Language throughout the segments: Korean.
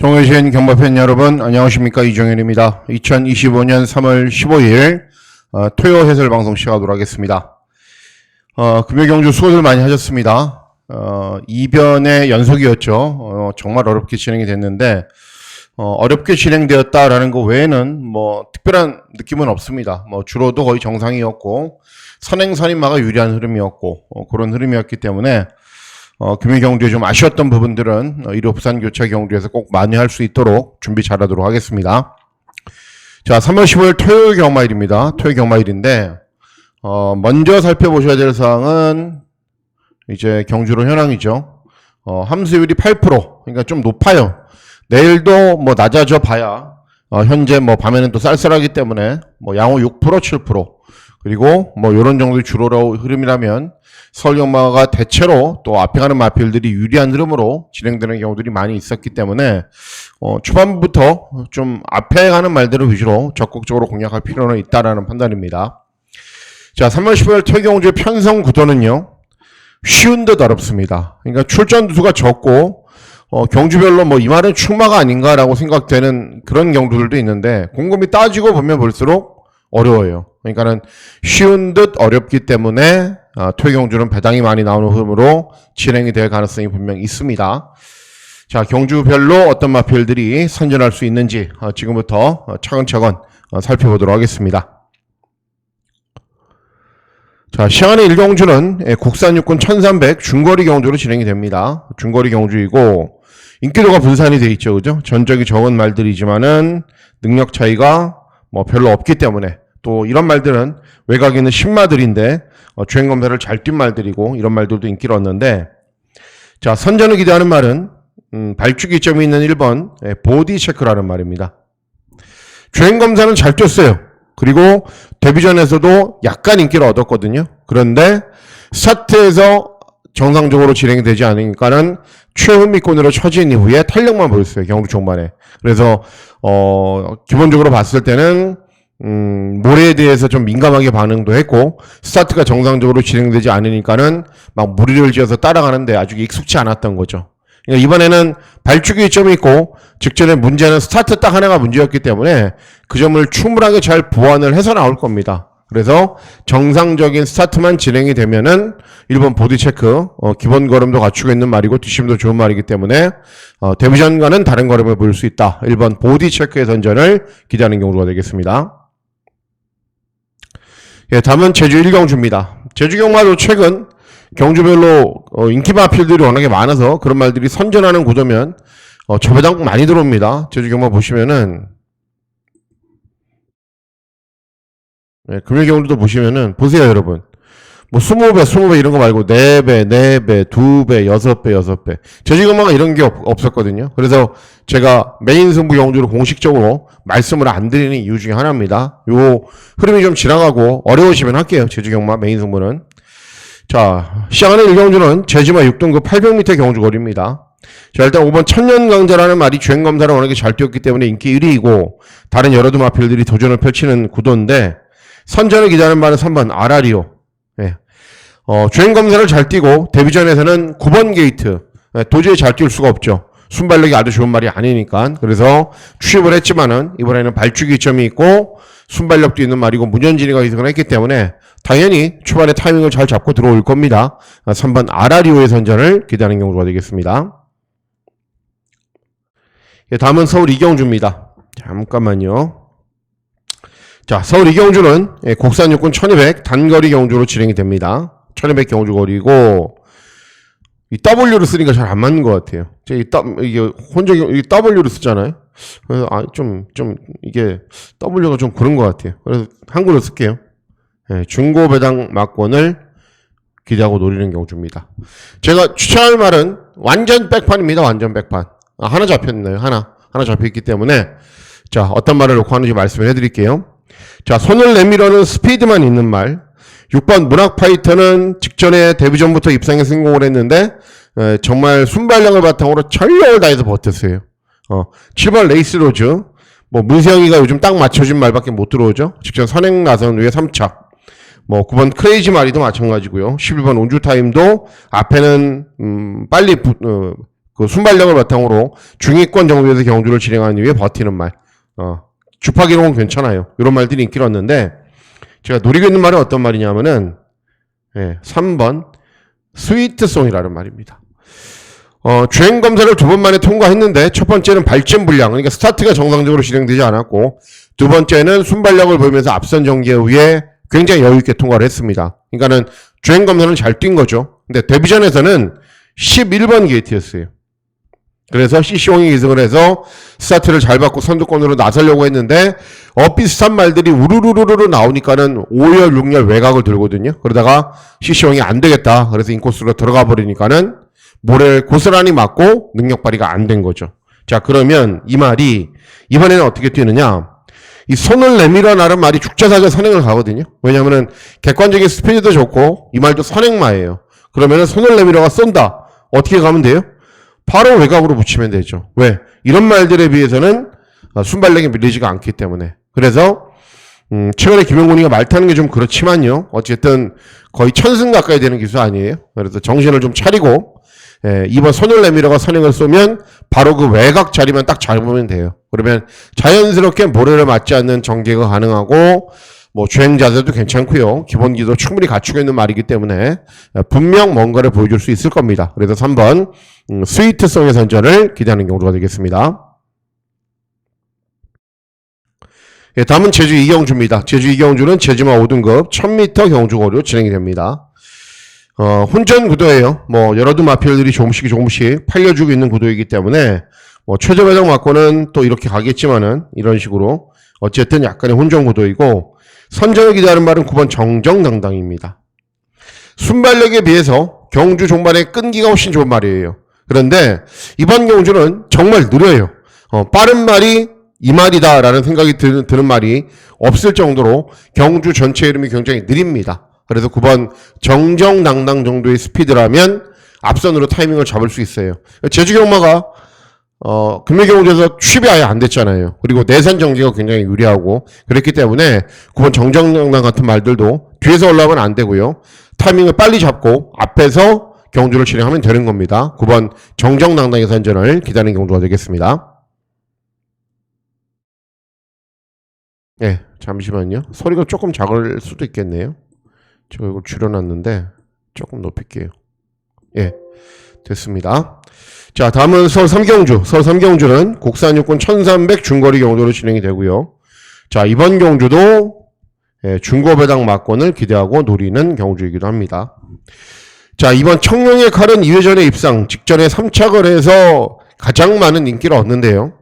정의신 경마팬 여러분 안녕하십니까 이정현입니다. 2025년 3월 15일 어, 토요 해설 방송 시작하도록 하겠습니다. 어, 금요 경주 수고들 많이 하셨습니다. 어, 이변의 연속이었죠. 어, 정말 어렵게 진행이 됐는데 어, 어렵게 진행되었다라는 것 외에는 뭐 특별한 느낌은 없습니다. 뭐 주로도 거의 정상이었고 선행선임마가 유리한 흐름이었고 어, 그런 흐름이었기 때문에 어, 금요 경주에 좀 아쉬웠던 부분들은 어, 1호 부산 교체 경주에서 꼭 만회할 수 있도록 준비 잘하도록 하겠습니다. 자, 3월 15일 토요일 경마일입니다. 토요일 경마일인데 어, 먼저 살펴보셔야 될 사항은 이제 경주로 현황이죠. 어, 함수율이 8%, 그러니까 좀 높아요. 내일도 뭐 낮아져 봐야 어, 현재 뭐 밤에는 또 쌀쌀하기 때문에 뭐 양호 6%, 7% 그리고 뭐 이런 정도의 주로 흐름이라면 서울 경마가 대체로 또 앞에 가는 마필들이 유리한 흐름으로 진행되는 경우들이 많이 있었기 때문에 어, 초반부터 좀 앞에 가는 말들을 위주로 적극적으로 공략할 필요는 있다라는 판단입니다. 자, 3월 15일 퇴경주의 편성 구도는요. 쉬운 듯 어렵습니다. 그러니까 출전 수가 적고 어, 경주별로 뭐 이 말은 충마가 아닌가라고 생각되는 그런 경주들도 있는데 곰곰이 따지고 보면 볼수록 어려워요. 그러니까는 쉬운 듯 어렵기 때문에 어, 퇴경주는 배당이 많이 나오는 흐름으로 진행이 될 가능성이 분명히 있습니다. 자, 경주별로 어떤 마필들이 선전할 수 있는지 어, 지금부터 어, 차근차근 어, 살펴보도록 하겠습니다. 자, 시간의 일경주는 예, 국산 육군 1300 중거리 경주로 진행이 됩니다. 중거리 경주이고 인기도가 분산이 돼 있죠. 그죠? 전적이 적은 말들이지만은 능력 차이가 뭐 별로 없기 때문에 또 이런 말들은 외곽에 있는 신마들인데 어, 주행 검사를 잘 뛴 말들이고 이런 말들도 인기를 얻는데 자, 선전을 기대하는 말은 음, 발주기 점이 있는 1번 예, 보디 체크라는 말입니다. 주행 검사는 잘 뛰었어요. 그리고 데뷔전에서도 약간 인기를 얻었거든요. 그런데 스타트에서 정상적으로 진행이 되지 않으니까는 최후미권으로 처진 이후에 탄력만 보였어요. 경주 종반에. 그래서 어 기본적으로 봤을 때는 음, 모래에 대해서 좀 민감하게 반응도 했고, 스타트가 정상적으로 진행되지 않으니까는 막 무리를 지어서 따라가는데 아주 익숙치 않았던 거죠. 그러니까 이번에는 발주기 점이 있고, 직전에 문제는 스타트 딱 하나가 문제였기 때문에 그 점을 충분하게 잘 보완을 해서 나올 겁니다. 그래서 정상적인 스타트만 진행이 되면은 1번 보디 체크, 어, 기본 걸음도 갖추고 있는 말이고 뒷심도 좋은 말이기 때문에 어, 데뷔전과는 다른 걸음을 보일 수 있다. 1번 보디 체크의 선전을 기대하는 경우가 되겠습니다. 예, 다음은 제주 1경주입니다. 제주 경마도 최근 경주별로 어, 인기 마 필들이 워낙에 많아서 그런 말들이 선전하는 구조면 어, 저배당 많이 들어옵니다. 제주 경마 보시면은 예, 금요 경주도 보시면은 보세요, 여러분. 뭐 20배, 20배 이런 거 말고 4배, 4배, 2배, 6배, 6배. 제주 경마가 이런 게 없, 없었거든요. 그래서 제가 메인 승부 경주로 공식적으로 말씀을 안 드리는 이유 중에 하나입니다. 요 흐름이 좀 지나가고 어려우시면 할게요. 제주 경마 메인 승부는. 자, 시작하는 1경주는 제주마 6등급 800m 경주 거리입니다. 자, 일단 5번 천년강자라는 말이 주행검사를 워낙에 잘 뛰었기 때문에 인기 1위이고, 다른 여러 두 마필들이 도전을 펼치는 구도인데, 선전을 기다리는 말은 3번 아라리오. 예. 어, 주행 검사를 잘 뛰고, 데뷔전에서는 9번 게이트. 예, 도저히 잘 뛸 수가 없죠. 순발력이 아주 좋은 말이 아니니까. 그래서 취입을 했지만은, 이번에는 발주기 점이 있고, 순발력도 있는 말이고, 문현진이가 이승을 했기 때문에, 당연히 초반에 타이밍을 잘 잡고 들어올 겁니다. 3번 아라리오의 선전을 기대하는 경우가 되겠습니다. 예, 다음은 서울 이경주입니다. 잠깐만요. 자, 서울 이경주는 예, 국산 육군 1200 단거리 경주로 진행이 됩니다. 1200 경주 거리고 이 W를 쓰니까 잘 안 맞는 것 같아요. 이 W, 이게 혼자 이 W를 쓰잖아요. 그래서 아, 좀, 좀 이게 W가 좀 그런 것 같아요. 그래서 한글로 쓸게요. 예, 중고 배당 막권을 기대하고 노리는 경주입니다. 제가 추천할 말은 완전 백판입니다. 완전 백판. 아, 하나 잡혔네요. 하나. 하나 잡혔기 때문에 자, 어떤 말을 놓고 하는지 말씀을 해드릴게요. 자, 손을 내밀어는 스피드만 있는 말. 6번 문학 파이터는 직전에 데뷔 전부터 입상에 성공을 했는데 에, 정말 순발력을 바탕으로 전력을 다해서 버텼어요. 어, 7번 레이스 로즈. 뭐 문세영이가 요즘 딱 맞춰준 말밖에 못 들어오죠. 직전 선행 나선 후에 3차. 뭐 9번 크레이지 마리도 마찬가지고요. 11번 온주 타임도 앞에는 음, 빨리 부, 어, 그 순발력을 바탕으로 중위권 정도에서 경주를 진행하는 이후에 버티는 말. 어, 주파기록은 괜찮아요. 이런 말들이 인기를 얻는데 제가 노리고 있는 말은 어떤 말이냐면은 예, 3번 스위트송이라는 말입니다. 어, 주행 검사를 두 번 만에 통과했는데 첫 번째는 발진 불량, 그러니까 스타트가 정상적으로 진행되지 않았고 두 번째는 순발력을 보이면서 앞선 전기에 의해 굉장히 여유 있게 통과를 했습니다. 그러니까는 주행 검사는 잘 뛴 거죠. 근데 데뷔전에서는 11번 게이트였어요. 그래서 CC용이 기승을 해서 스타트를 잘 받고 선두권으로 나서려고 했는데 엇비슷한 말들이 우르르르르 나오니까는 5열, 6열 외곽을 들거든요. 그러다가 CC용이 안 되겠다. 그래서 인코스로 들어가 버리니까는 모래를 고스란히 맞고 능력 발휘가 안 된 거죠. 자, 그러면 이 말이 이번에는 어떻게 뛰느냐? 이 손을 내밀어 나는 말이 죽자사자 선행을 가거든요. 왜냐면은 객관적인 스피드도 좋고 이 말도 선행마예요. 그러면은 손을 내밀어가 쏜다. 어떻게 가면 돼요? 바로 외곽으로 붙이면 되죠. 왜? 이런 말들에 비해서는 어, 순발력이 밀리지가 않기 때문에. 그래서 음, 최근에 김영곤이가 말 타는 게 좀 그렇지만요. 어쨌든 거의 천승 가까이 되는 기수 아니에요. 그래서 정신을 좀 차리고 예, 이번 손을 내밀어가 선행을 쏘면 바로 그 외곽 자리만 딱 잡으면 돼요. 그러면 자연스럽게 모래를 맞지 않는 전개가 가능하고 뭐 주행 자세도 괜찮고요. 기본기도 충분히 갖추고 있는 말이기 때문에 분명 뭔가를 보여줄 수 있을 겁니다. 그래서 3번 음, 스위트성의 선전을 기대하는 경우가 되겠습니다. 예, 다음은 제주 이경주입니다. 제주 이경주는 제주마 5등급 1000m 경주거리로 진행이 됩니다. 어, 혼전 구도예요. 뭐 여러 두 마필들이 조금씩 조금씩 팔려주고 있는 구도이기 때문에 뭐 최저 배당 맞고는 또 이렇게 가겠지만은 이런 식으로 어쨌든 약간의 혼전 구도이고 선정을 기대하는 말은 9번 정정당당입니다. 순발력에 비해서 경주 종반의 끈기가 훨씬 좋은 말이에요. 그런데 이번 경주는 정말 느려요. 어, 빠른 말이 이 말이다라는 생각이 드는, 드는 말이 없을 정도로 경주 전체 이름이 굉장히 느립니다. 그래서 9번 정정당당 정도의 스피드라면 앞선으로 타이밍을 잡을 수 있어요. 제주 경마가 어, 금매경주에서 취입이 아예 안 됐잖아요. 그리고 내선 정지가 굉장히 유리하고 그랬기 때문에 9번 정정당당 같은 말들도 뒤에서 올라오면 안 되고요. 타이밍을 빨리 잡고 앞에서 경주를 진행하면 되는 겁니다. 9번 정정당당의 선전을 기다리는 경주가 되겠습니다. 예, 잠시만요. 소리가 조금 작을 수도 있겠네요. 제가 이걸 줄여놨는데 조금 높일게요. 예, 됐습니다. 자, 다음은 서울 삼경주. 서울 삼경주는 국산 육군 1300 중거리 경주로 진행이 되고요. 자, 이번 경주도 예, 중고 배당 막권을 기대하고 노리는 경주이기도 합니다. 자, 이번 청룡의 칼은 2회전에 입상, 직전에 3착을 해서 가장 많은 인기를 얻는데요.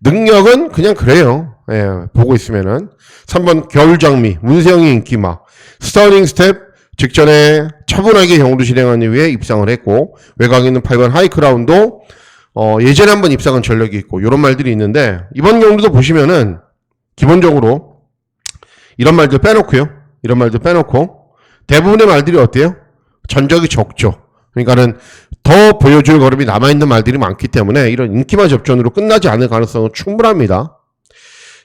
능력은 그냥 그래요. 예, 보고 있으면은. 3번 겨울장미, 문세영이 인기마, 스터닝 스텝, 직전에 차분하게 경도 진행한 이후에 입상을 했고, 외곽에 있는 8번 하이크라운도, 어, 예전에 한번 입상한 전력이 있고, 이런 말들이 있는데, 이번 경도도 보시면은, 기본적으로, 이런 말들 빼놓고요. 이런 말들 빼놓고, 대부분의 말들이 어때요? 전적이 적죠. 그러니까는 더 보여줄 걸음이 남아있는 말들이 많기 때문에 이런 인기만 접전으로 끝나지 않을 가능성은 충분합니다.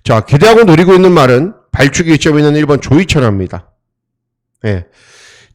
자, 기대하고 노리고 있는 말은 발축이 이점에 있는 1번 조이천합니다. 예.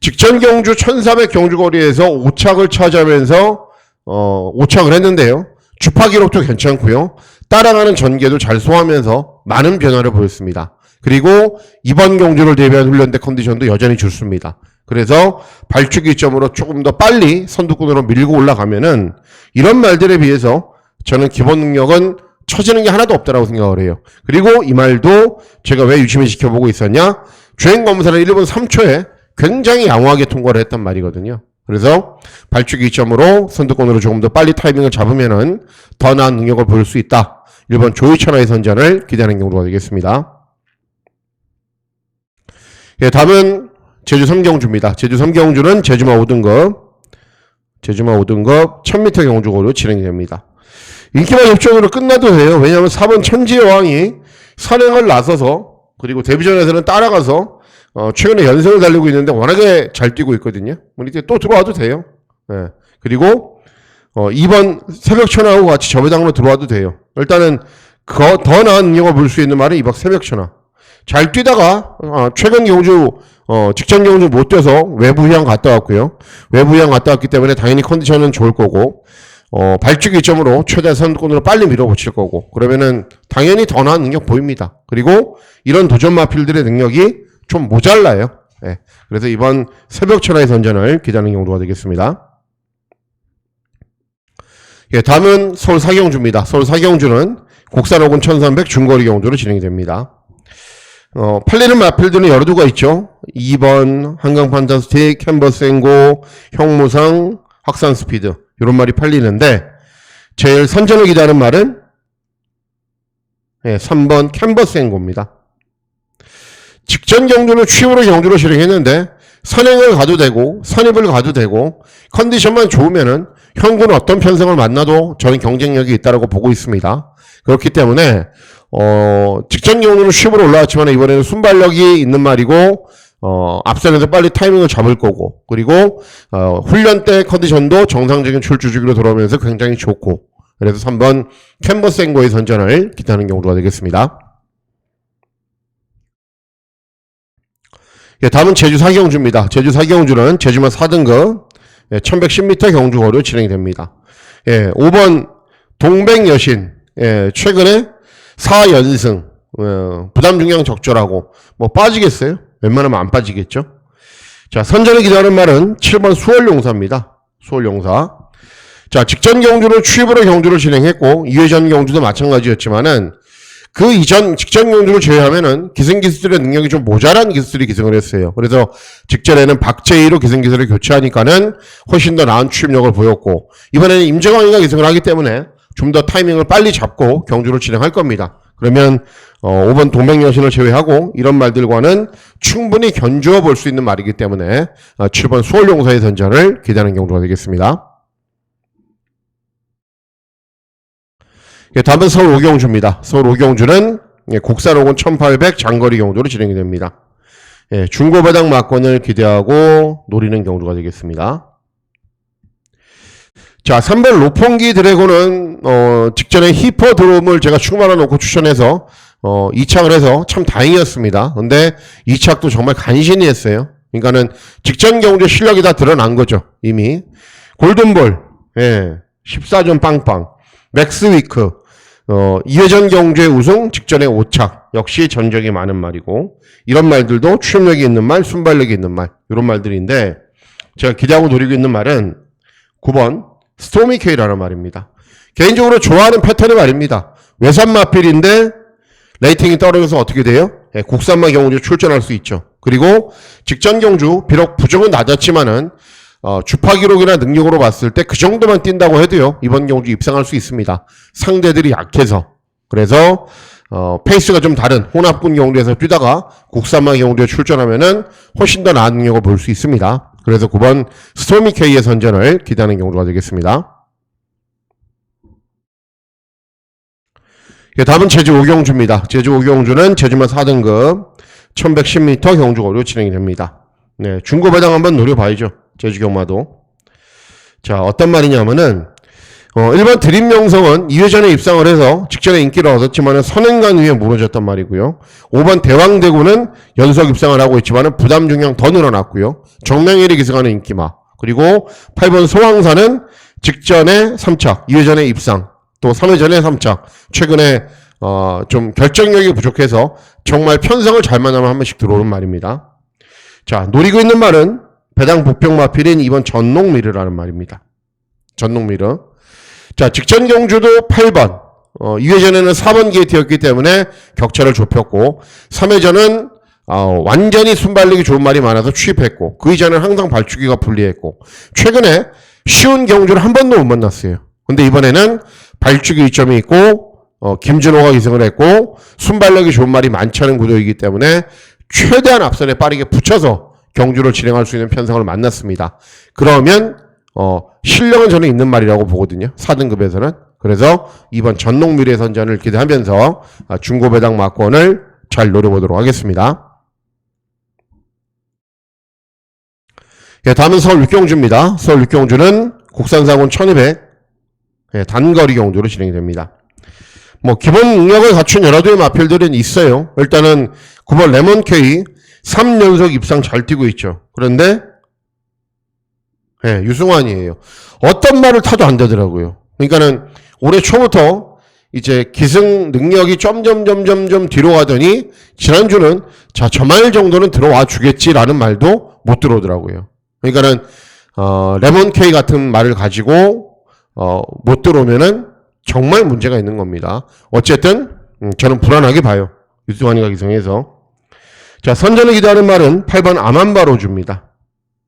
직전 경주 1400 경주거리에서 5착을 차지하면서 어, 5착을 했는데요. 주파 기록도 괜찮고요. 따라가는 전개도 잘 소화하면서 많은 변화를 보였습니다. 그리고 이번 경주를 대비한 훈련대 컨디션도 여전히 좋습니다. 그래서 발축 이점으로 조금 더 빨리 선두권으로 밀고 올라가면은 이런 말들에 비해서 저는 기본 능력은 처지는 게 하나도 없다라고 생각을 해요. 그리고 이 말도 제가 왜 유심히 지켜보고 있었냐? 주행 검사를 1분 3초에 굉장히 양호하게 통과를 했단 말이거든요. 그래서 발축 이점으로 선두권으로 조금 더 빨리 타이밍을 잡으면은 더 나은 능력을 보일 수 있다. 1번 조이천화의 선전을 기대하는 경우가 되겠습니다. 예, 다음은 제주 삼경주입니다. 제주 삼경주는 제주마 5등급, 제주마 5등급 1000m 경주고로 진행이 됩니다. 인기만 역전으로 끝나도 돼요. 왜냐하면 4번 천지의 왕이 선행을 나서서 그리고 데뷔전에서는 따라가서 어, 최근에 연승을 달리고 있는데 워낙에 잘 뛰고 있거든요. 뭐 이제 또 들어와도 돼요. 예. 그리고 어, 2번 새벽천하고 같이 저배당으로 들어와도 돼요. 일단은 그, 더 나은 능력을 볼 수 있는 말은 2박 새벽 천하. 잘 뛰다가 어, 최근 경주 어, 직전 경주 못 뛰어서 외부 휴양 갔다 왔고요. 외부 휴양 갔다 왔기 때문에 당연히 컨디션은 좋을 거고 어, 발주기 이점으로 최대 선두권으로 빨리 밀어붙일 거고 그러면은 당연히 더 나은 능력 보입니다. 그리고 이런 도전 마필들의 능력이 좀 모자라요. 예. 그래서 이번 새벽 천하의 선전을 기다리는 경우가 되겠습니다. 예, 다음은 서울 사경주입니다. 서울 사경주는 국산 호군 1300 중거리 경주로 진행이 됩니다. 어, 팔리는 마필들은 여러 두가 있죠. 2번, 한강 판타스틱, 캔버스 앵고, 형무상, 확산 스피드. 이런 말이 팔리는데, 제일 선전을 기다리는 말은, 예, 3번 캔버스 앵고입니다. 직전 경주는 취으로 경주로 실행했는데, 선행을 가도 되고, 선입을 가도 되고, 컨디션만 좋으면은, 현구는 어떤 편성을 만나도 저는 경쟁력이 있다고 보고 있습니다. 그렇기 때문에, 어, 직전 경우는 쉽으로 올라왔지만 이번에는 순발력이 있는 말이고, 어, 앞선에서 빨리 타이밍을 잡을 거고, 그리고, 어, 훈련 때 컨디션도 정상적인 출주 주기로 돌아오면서 굉장히 좋고, 그래서 3번 캔버스 앵고의 선전을 기다리는 경우가 되겠습니다. 예, 다음은 제주 사경주입니다. 제주 사경주는 제주만 4등급, 예, 1110m 경주거리로 진행이 됩니다. 예, 5번 동백여신, 예, 최근에 4연승, 어, 부담 중량 적절하고, 뭐 빠지겠어요? 웬만하면 안 빠지겠죠? 자, 선전을 기다리는 말은 7번 수월용사입니다. 수월용사. 자, 직전 경주는 취입으로 경주를 진행했고, 2회전 경주도 마찬가지였지만은, 그 이전 직전 경주를 제외하면은 기승기수들의 능력이 좀 모자란 기수들이 기승을 했어요. 그래서 직전에는 박재희로 기승기수를 교체하니까는 훨씬 더 나은 취입력을 보였고 이번에는 임재광이가 기승을 하기 때문에 좀 더 타이밍을 빨리 잡고 경주를 진행할 겁니다. 그러면 어, 5번 동백여신을 제외하고 이런 말들과는 충분히 견주어 볼 수 있는 말이기 때문에 어, 7번 수월용사의 선전을 기대하는 경주가 되겠습니다. 예, 다음은 서울 오경주입니다. 서울 오경주는 예, 호군 1800 장거리 경주로 진행이 됩니다. 예, 중고배당 막권을 기대하고 노리는 경주가 되겠습니다. 자, 3번 로폰기 드래곤은 어, 직전에 히퍼드롬을 제가 충만해 놓고 추천해서 어, 2착을 해서 참 다행이었습니다. 근데 2착도 정말 간신히 했어요. 그러니까는 직전 경주 실력이 다 드러난 거죠. 이미. 골든볼. 예. 14점 빵빵. 맥스위크. 어, 2회전 경주의 우승, 직전에 5착. 역시 전적이 많은 말이고. 이런 말들도 추임력이 있는 말, 순발력이 있는 말. 이런 말들인데, 제가 기대하고 노리고 있는 말은 9번, 스토미 케이라는 말입니다. 개인적으로 좋아하는 패턴의 말입니다. 외산 마필인데, 레이팅이 떨어져서 어떻게 돼요? 예, 국산마 경주에 출전할 수 있죠. 그리고 직전 경주, 비록 부정은 낮았지만은, 어, 주파 기록이나 능력으로 봤을 때 그 정도만 뛴다고 해도요, 이번 경주 입상할 수 있습니다. 상대들이 약해서. 그래서, 어, 페이스가 좀 다른 혼합군 경주에서 뛰다가 국산마 경주에 출전하면은 훨씬 더 나은 능력을 볼 수 있습니다. 그래서 9번 스토미 K의 선전을 기대하는 경주가 되겠습니다. 예, 다음은 제주 오경주입니다. 제주 오경주는 제주만 4등급 1110m 경주거리로 진행이 됩니다. 네, 중고 배당 한번 노려봐야죠. 제주 경마도. 자, 어떤 말이냐면은 어, 1번 드림 명성은 2회전에 입상을 해서 직전에 인기를 얻었지만 선행간 위에 무너졌단 말이고요. 5번 대왕대구는 연속 입상을 하고 있지만 부담 중량 더 늘어났고요. 정명일이 기승하는 인기마. 그리고 8번 소왕사는 직전에 3착, 2회전에 입상, 또 3회전에 3착. 최근에 어, 좀 결정력이 부족해서 정말 편성을 잘 만나면 한 번씩 들어오는 말입니다. 자, 노리고 있는 말은 배당 북평 마필인 2번 전농미르라는 말입니다. 전농미르. 자, 직전 경주도 8번. 어, 2회전에는 4번 게이트였기 때문에 격차를 좁혔고, 3회전은 어, 완전히 순발력이 좋은 말이 많아서 취입했고, 그 이전에는 항상 발주기가 불리했고, 최근에 쉬운 경주를 한 번도 못 만났어요. 근데 이번에는 발주기 이점이 있고, 어, 김준호가 기승을 했고, 순발력이 좋은 말이 많지 않은 구도이기 때문에 최대한 앞선에 빠르게 붙여서 경주를 진행할 수 있는 편성을 만났습니다. 그러면 어, 실력은 저는 있는 말이라고 보거든요. 4등급에서는. 그래서 이번 전농 미래 선전을 기대하면서 아, 중고 배당 막권을 잘 노려보도록 하겠습니다. 예, 다음은 서울 육경주입니다. 서울 육경주는 국산상원 1200 예, 단거리 경주로 진행이 됩니다. 뭐 기본 능력을 갖춘 여러 대의 마필들은 있어요. 일단은 9번 레몬케이 3연속 입상 잘 뛰고 있죠. 그런데 예, 유승환이에요. 어떤 말을 타도 안 되더라고요. 그러니까는 올해 초부터 이제 기승 능력이 점점 점점 점 뒤로 가더니 지난주는 자 저 말 정도는 들어와 주겠지라는 말도 못 들어오더라고요. 그러니까는 어, 레몬 케이 같은 말을 가지고 어, 못 들어오면은 정말 문제가 있는 겁니다. 어쨌든 음, 저는 불안하게 봐요. 유수환이가 기승해서 자 선전을 기대하는 말은 8번 아만바로주입니다.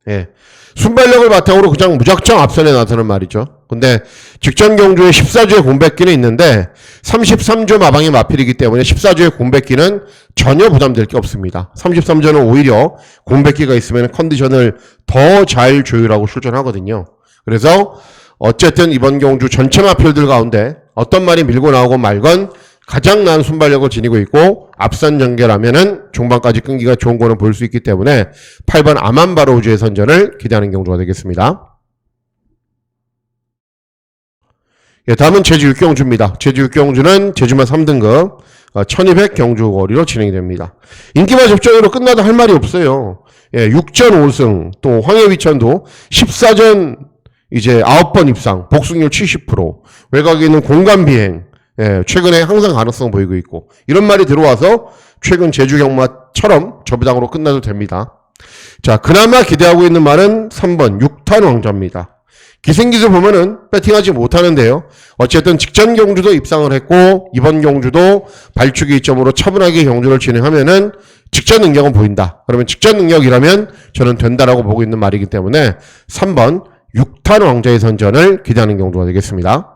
예. 순발력을 바탕으로 그냥 무작정 앞선에 나서는 말이죠. 근데 직전 경주에 14주의 공백기는 있는데 33주 마방이 마필이기 때문에 14주의 공백기는 전혀 부담될 게 없습니다. 33주는 오히려 공백기가 있으면 컨디션을 더 잘 조율하고 출전하거든요. 그래서 어쨌든 이번 경주 전체 마필들 가운데 어떤 말이 밀고 나오고 말건 가장 나은 순발력을 지니고 있고 앞선 전개라면은 중반까지 끈기가 좋은 거는 볼 수 있기 때문에 8번 아만바로우즈의 선전을 기대하는 경주가 되겠습니다. 예, 다음은 제주 육경주입니다. 제주 육경주는 제주만 3등급 1200 경주 거리로 진행이 됩니다. 인기만 접전으로 끝나도 할 말이 없어요. 예, 6전 5승 또 황해위천도 14전 이제 9번 입상 복승률 70% 외곽에 있는 공간 비행 예, 최근에 항상 가능성 보이고 있고 이런 말이 들어와서 최근 제주 경마처럼 저비당으로 끝나도 됩니다. 자, 그나마 기대하고 있는 말은 3번 6탄 왕자입니다. 기생기수 보면은 배팅하지 못하는데요. 어쨌든 직전 경주도 입상을 했고 이번 경주도 발축이 이점으로 차분하게 경주를 진행하면은 직전 능력은 보인다. 그러면 직전 능력이라면 저는 된다라고 보고 있는 말이기 때문에 3번 6탄 왕자의 선전을 기대하는 경주가 되겠습니다.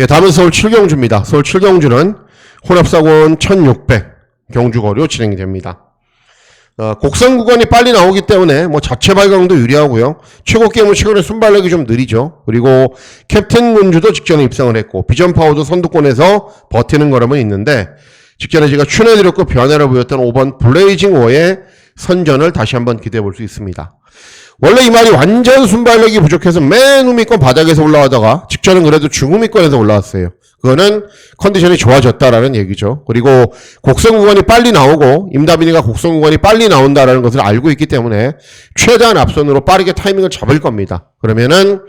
예, 다음은 서울 7경주입니다. 서울 7경주는 혼합사고원 1600 경주거리로 진행이 됩니다. 어, 곡선 구간이 빨리 나오기 때문에 뭐 자체 발광도 유리하고요. 최고 게임은 최근에 순발력이 좀 느리죠. 그리고 캡틴 군주도 직전에 입상을 했고 비전 파워도 선두권에서 버티는 거라면 있는데 직전에 제가 추천해드렸고 변화를 보였던 5번 블레이징 워의 선전을 다시 한번 기대해 볼 수 있습니다. 원래 이 말이 완전 순발력이 부족해서 맨 우미권 바닥에서 올라가다가 직전은 그래도 중우미권에서 올라왔어요. 그거는 컨디션이 좋아졌다라는 얘기죠. 그리고 곡선 구간이 빨리 나오고 임다빈이가 곡선 구간이 빨리 나온다라는 것을 알고 있기 때문에 최대한 앞선으로 빠르게 타이밍을 잡을 겁니다. 그러면은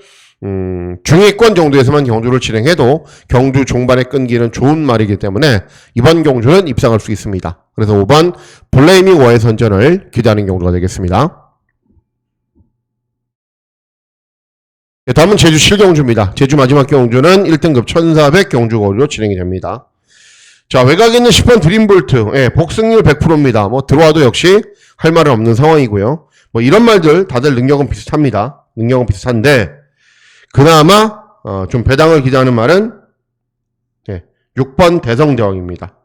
음, 중위권 정도에서만 경주를 진행해도 경주 종반에 끈기는 좋은 말이기 때문에 이번 경주는 입상할 수 있습니다. 그래서 5번 블레이밍 워의 선전을 기대하는 경주가 되겠습니다. 다음은 제주 7경주입니다. 제주 마지막 경주는 1등급 1400 경주거리로 진행이 됩니다. 자, 외곽에 있는 10번 드림볼트, 예, 복승률 100%입니다. 뭐, 들어와도 역시 할 말은 없는 상황이고요. 뭐, 이런 말들 다들 능력은 비슷합니다. 능력은 비슷한데, 그나마, 어, 좀 배당을 기대하는 말은, 예, 6번 대성대왕입니다.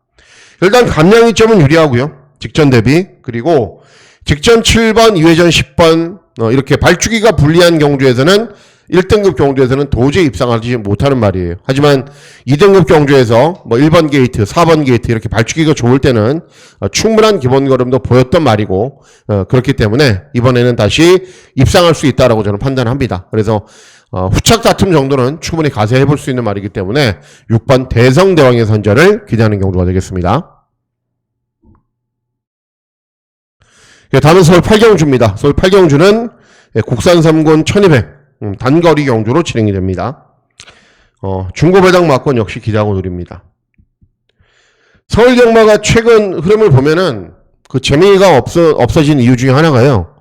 일단 감량 이 점은 유리하고요. 직전 대비. 그리고 직전 7번, 2회전 10번, 어, 이렇게 발주기가 불리한 경주에서는 1등급 경주에서는 도저히 입상하지 못하는 말이에요. 하지만 2등급 경주에서 뭐 1번 게이트, 4번 게이트 이렇게 발주기가 좋을 때는 어, 충분한 기본 걸음도 보였던 말이고 어, 그렇기 때문에 이번에는 다시 입상할 수 있다라고 저는 판단합니다. 그래서 어, 후착 다툼 정도는 충분히 가세해 볼 수 있는 말이기 때문에 6번 대성대왕의 선전을 기대하는 경우가 되겠습니다. 예, 다음은 서울 8경주입니다. 서울 8경주는 예, 국산 3군 1200 음, 단거리 경주로 진행이 됩니다. 어, 중고 배당 막권 역시 기대하고 누립니다. 서울 경마가 최근 흐름을 보면은 그 재미가 없어, 없어진 이유 중에 하나가요.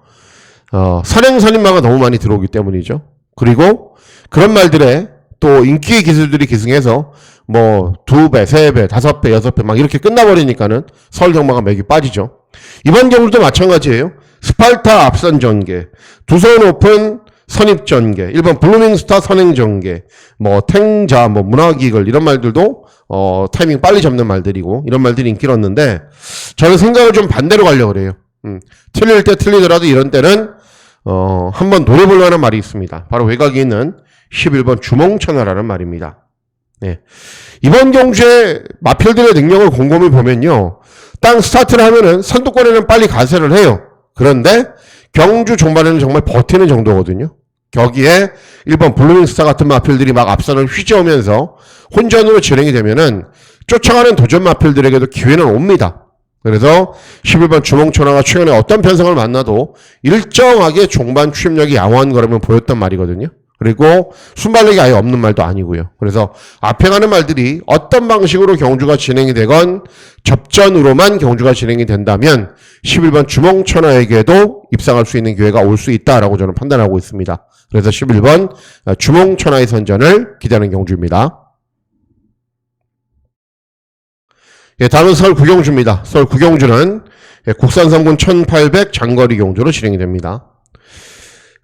어, 선행 선임마가 너무 많이 들어오기 때문이죠. 그리고 그런 말들에 또 인기의 기술들이 기승해서 뭐 두 배, 세 배, 다섯 배, 여섯 배 막 이렇게 끝나버리니까는 서울 경마가 맥이 빠지죠. 이번 경우도 마찬가지예요. 스팔타 앞선 전개, 두선 오픈 선입 전개, 1번 블루밍스타 선행 전개, 뭐 탱자, 뭐 문화기글 이런 말들도 어 타이밍 빨리 잡는 말들이고 이런 말들이 인기를 얻는데 저는 생각을 좀 반대로 가려고 그래요. 음, 틀릴 때 틀리더라도 이런 때는 어 한번 노려볼 만한 말이 있습니다. 바로 외곽에 있는 11번 주몽천하라는 말입니다. 네. 이번 경주에 마필들의 능력을 곰곰이 보면요. 땅 스타트를 하면은 선두권에는 빨리 가세를 해요. 그런데 경주 종반에는 정말 버티는 정도거든요. 거기에 1번 블루밍스타 같은 마필들이 막 앞선을 휘저으면서 혼전으로 진행이 되면은 쫓아가는 도전 마필들에게도 기회는 옵니다. 그래서 11번 주몽천하가 최근에 어떤 편성을 만나도 일정하게 종반 추임력이 양호한 거라면 보였단 말이거든요. 그리고 순발력이 아예 없는 말도 아니고요. 그래서 앞에 가는 말들이 어떤 방식으로 경주가 진행이 되건 접전으로만 경주가 진행이 된다면 11번 주몽천하에게도 입상할 수 있는 기회가 올 수 있다라고 저는 판단하고 있습니다. 그래서 11번 주몽천하의 선전을 기대하는 경주입니다. 예, 다음은 서울 구경주입니다. 서울 구경주는 예, 국산 3군 1800 장거리 경주로 진행이 됩니다.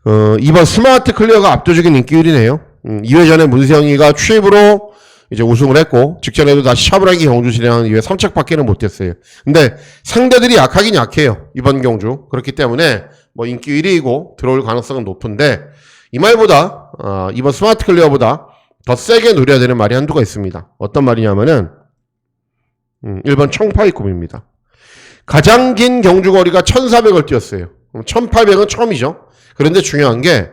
어, 이번 스마트 클리어가 압도적인 인기율이네요. 음, 2회 전에 문세영이가 취입으로 이제 우승을 했고, 직전에도 다시 샤브라기 경주 진행하는 이후에 3착밖에는 못했어요. 근데 상대들이 약하긴 약해요. 이번 경주. 그렇기 때문에 뭐 인기 1위이고 들어올 가능성은 높은데, 이 말보다, 어, 이번 스마트 클리어보다 더 세게 노려야 되는 말이 한두가 있습니다. 어떤 말이냐면은, 음, 1번 청파입금입니다. 가장 긴 경주거리가 1400을 뛰었어요. 1800은 처음이죠. 그런데 중요한 게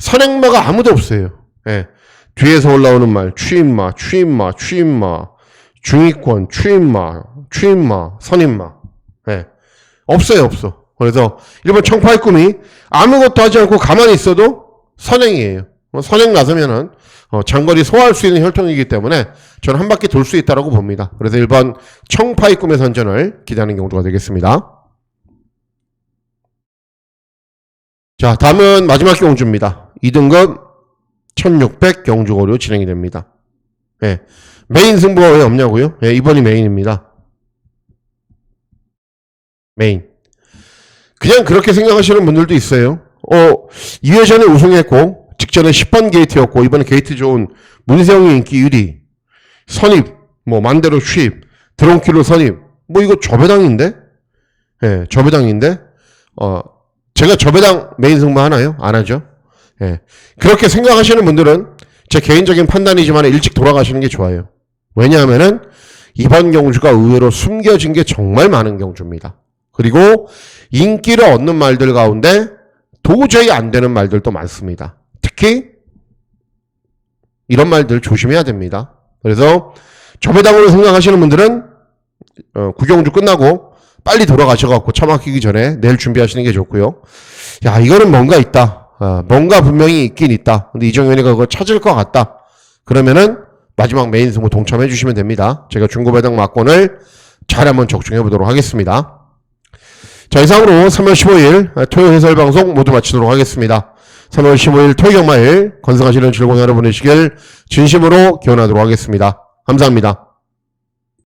선행마가 아무도 없어요. 예. 뒤에서 올라오는 말, 취임마, 취임마, 취임마, 중위권, 취임마, 취임마, 선임마. 예. 없어요, 없어. 그래서 일본 청파의 꿈이 아무것도 하지 않고 가만히 있어도 선행이에요. 뭐 선행 나서면은 어, 장거리 소화할 수 있는 혈통이기 때문에 저는 한 바퀴 돌 수 있다라고 봅니다. 그래서 1번 청파의 꿈의 선전을 기대하는 경우가 되겠습니다. 자, 다음은 마지막 경주입니다. 2등급 1600 경주거리로 진행이 됩니다. 예. 메인 승부가 왜 없냐고요? 예, 이번이 메인입니다. 메인. 그냥 그렇게 생각하시는 분들도 있어요. 어, 2회 전에 우승했고, 직전에 10번 게이트였고, 이번에 게이트 좋은 문세영의 인기 1위. 선입, 뭐, 만대로 취입, 드론킬로 선입. 뭐, 이거 저배당인데? 예, 저배당인데? 어, 제가 저배당 메인 승부 하나요? 안 하죠? 예. 그렇게 생각하시는 분들은 제 개인적인 판단이지만 일찍 돌아가시는 게 좋아요. 왜냐하면은 이번 경주가 의외로 숨겨진 게 정말 많은 경주입니다. 그리고 인기를 얻는 말들 가운데 도저히 안 되는 말들도 많습니다. 특히 이런 말들 조심해야 됩니다. 그래서 저배당으로 생각하시는 분들은 어, 구경주 끝나고 빨리 돌아가셔갖고 차 막히기 전에 내일 준비하시는 게 좋고요. 야 이거는 뭔가 있다. 어, 뭔가 분명히 있긴 있다. 근데 이정현이가 그걸 찾을 것 같다. 그러면은 마지막 메인 승부 동참해 주시면 됩니다. 제가 중고 배당 막권을 잘 한번 적중해 보도록 하겠습니다. 자, 이상으로 3월 15일 토요 해설 방송 모두 마치도록 하겠습니다. 3월 15일 토요 경마일 건승하시는 즐거운 하루 보내시길 진심으로 기원하도록 하겠습니다. 감사합니다.